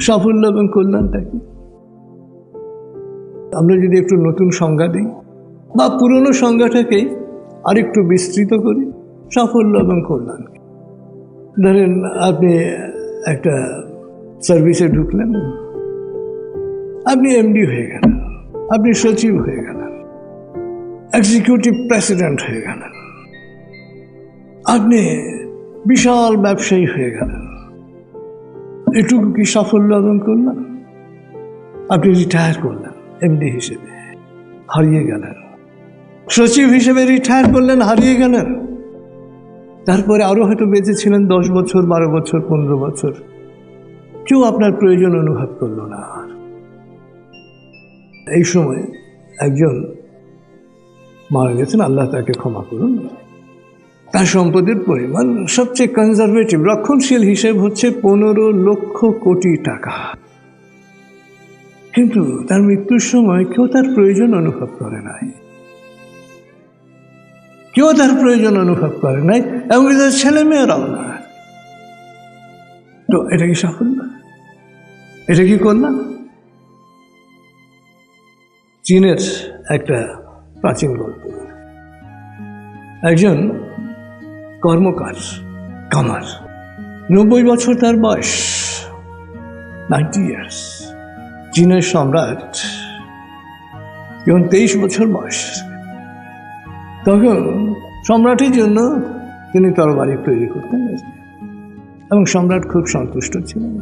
সাফল্য এবং কল্যাণটা কি? আমরা যদি একটু নতুন সংজ্ঞা দিই, বা পুরনো সংজ্ঞাটাকেই আরেকটু বিস্তৃত করি, সাফল্য এবং কল্যাণ ধরেন আপনি একটা সার্ভিসে ঢুকলেন, আপনি এমডি হয়ে গেলেন, আপনি সচিব হয়ে গেলেন এক্সিকিউটিভ প্রেসিডেন্ট হয়ে গেলেন, আপনি বিশাল ব্যবসায়ী হয়ে গেলেন এটুকু কি সাফল্য এবং কল্যাণ আপনি রিটায়ার করলেন এমডি হিসেবে। হারিয়ে গেলেন। সচিব হিসেবে রিটায়ার করলেন, হারিয়ে গেলেন। তারপরে আরও হয়তো বেঁচে ছিলেন দশ বছর, বারো বছর, পনেরো বছর। কেউ আপনার প্রয়োজন অনুভব করল না। আর এই সময় একজন মারা গেছেন, আল্লাহ তাকে ক্ষমা করুন। তার সম্পদের পরিমাণ সবচেয়ে কনজারভেটিভ রক্ষণশীল হিসেব হচ্ছে পনেরো লক্ষ কোটি টাকা। কিন্তু তার মৃত্যুর সময় কেউ তার প্রয়োজন অনুভব করে নাই। কেউ তার প্রয়োজন অনুভব করে নাই এবং তার ছেলে মেয়েরাও না। তো এটা কি সাফল্য? এটা কি করলাম চীনের একটা প্রাচীন গল্প। একজন কর্মকার, কামার। নব্বই বছর তার বয়স নাইনটি ইয়ার্স চীনের সম্রাট, যখন তেইশ বছর বয়স, তখন সম্রাটের জন্য তিনি তরবারি তৈরি করতেন। এবং সম্রাট খুব সন্তুষ্ট ছিলেন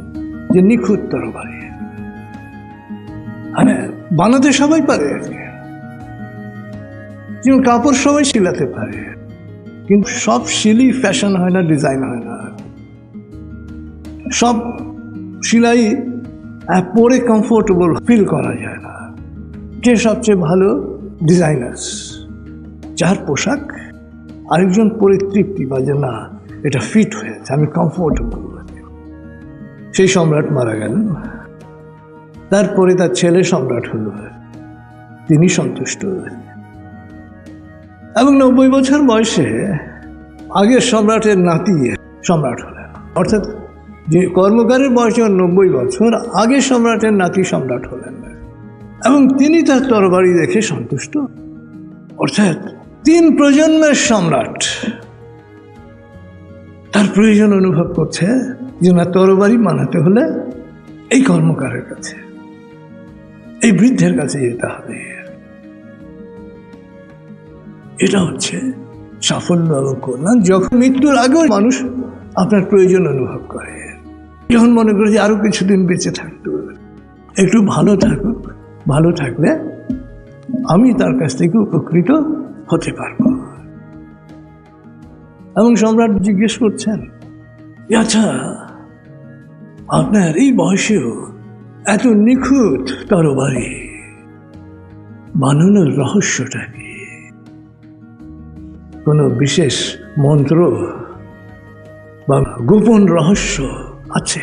যে নিখুঁত তরবারি। মানে বানাতে সবাই পারে। আর কি কাপড় সবাই শিলাতে পারে। কিন্তু সব শিলি ফ্যাশন হয় না ডিজাইন হয় না। সব সিলাই পরে কমফোর্টেবল ফিল করা যায় না। কে সবচেয়ে ভালো ডিজাইনার্স যার পোশাক আরেকজন পরে তৃপ্তি বা যে, না, এটা ফিট হয়েছে আমি কমফোর্টেবল সেই সম্রাট মারা গেলেন। তারপরে তার ছেলে সম্রাট হলো। তিনি সন্তুষ্ট হলেন। এবং নব্বই বছর বয়সে আগের সম্রাটের নাতি সম্রাট হলেন। অর্থাৎ যে কর্মকারের বয়স যখন নব্বই বছর, আগের সম্রাটের নাতি সম্রাট হলেন। এবং তিনি তার তরবারি দেখে সন্তুষ্ট। অর্থাৎ তিন প্রজন্মের সম্রাট তার প্রয়োজন অনুভব করছে যে না তরবারি মানাতে হলে এই কর্মকারের কাছে, এই বৃদ্ধের কাছে যেতে হবে। এটা হচ্ছে সাফল্য এবং কল্যাণ। যখন মৃত্যুর আগেও মানুষ আপনার প্রয়োজন অনুভব করে। যখন মনে করে যে আরও কিছুদিন বেঁচে থাকতে একটু ভালো থাকুক, ভালো থাকলে আমি তার কাছ থেকে উপকৃত হতে পারব। এবং সম্রাট জিজ্ঞেস করছেন আচ্ছা আপনার এই বয়সেও এত নিখুঁত তরবারি বানানোর রহস্যটা কি? কোনো বিশেষ মন্ত্র বা গোপন রহস্য আছে?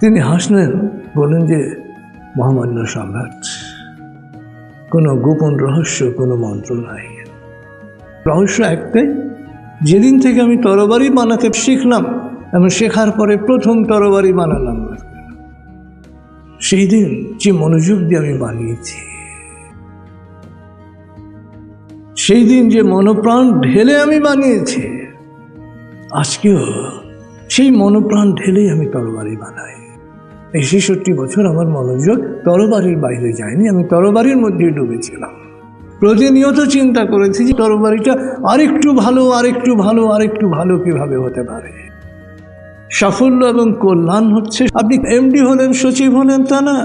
তিনি হাসলেন বলেন যে, মহামান্য সম্রাট, কোনো গোপন রহস্য, কোনো মন্ত্র নাই। রহস্য একটাই, যেদিন থেকে আমি তরবারি বানাতে শিখলাম, এবং শেখার পরে প্রথম তরবারি বানালাম। সেই দিন যে মনোযোগ দিয়ে আমি বানিয়েছি সেই দিন যে মনোপ্রাণ ঢেলে আমি বানিয়েছি, আজকেও সেই মনোপ্রাণ ঢেলেই আমি তরবারি বানাই। এই ছেষট্টি বছর আমার মনোযোগ তরবারির বাইরে যায়নি, আমি তরবারির মধ্যেই ডুবেছিলাম। প্রতিনিয়ত চিন্তা করেছি যে তরবারিটা আরেকটু ভালো আরেকটু ভালো আরেকটু ভালো কীভাবে হতে পারে। সাফল্য এবং কল্যাণ হচ্ছে, আপনি এমডি হলেন, সচিব হলেন তা না,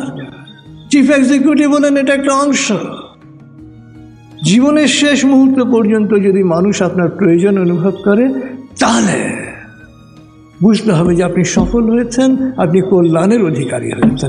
চিফ এক্সিকিউটিভ হলেন, এটা একটা অংশ। জীবনের শেষ মুহূর্ত পর্যন্ত যদি মানুষ আপনার প্রয়োজন অনুভব করে, তাহলে বুঝতে হবে যে আপনি সফল হয়েছেন, আপনি কল্যাণের অধিকারী হয়েছেন।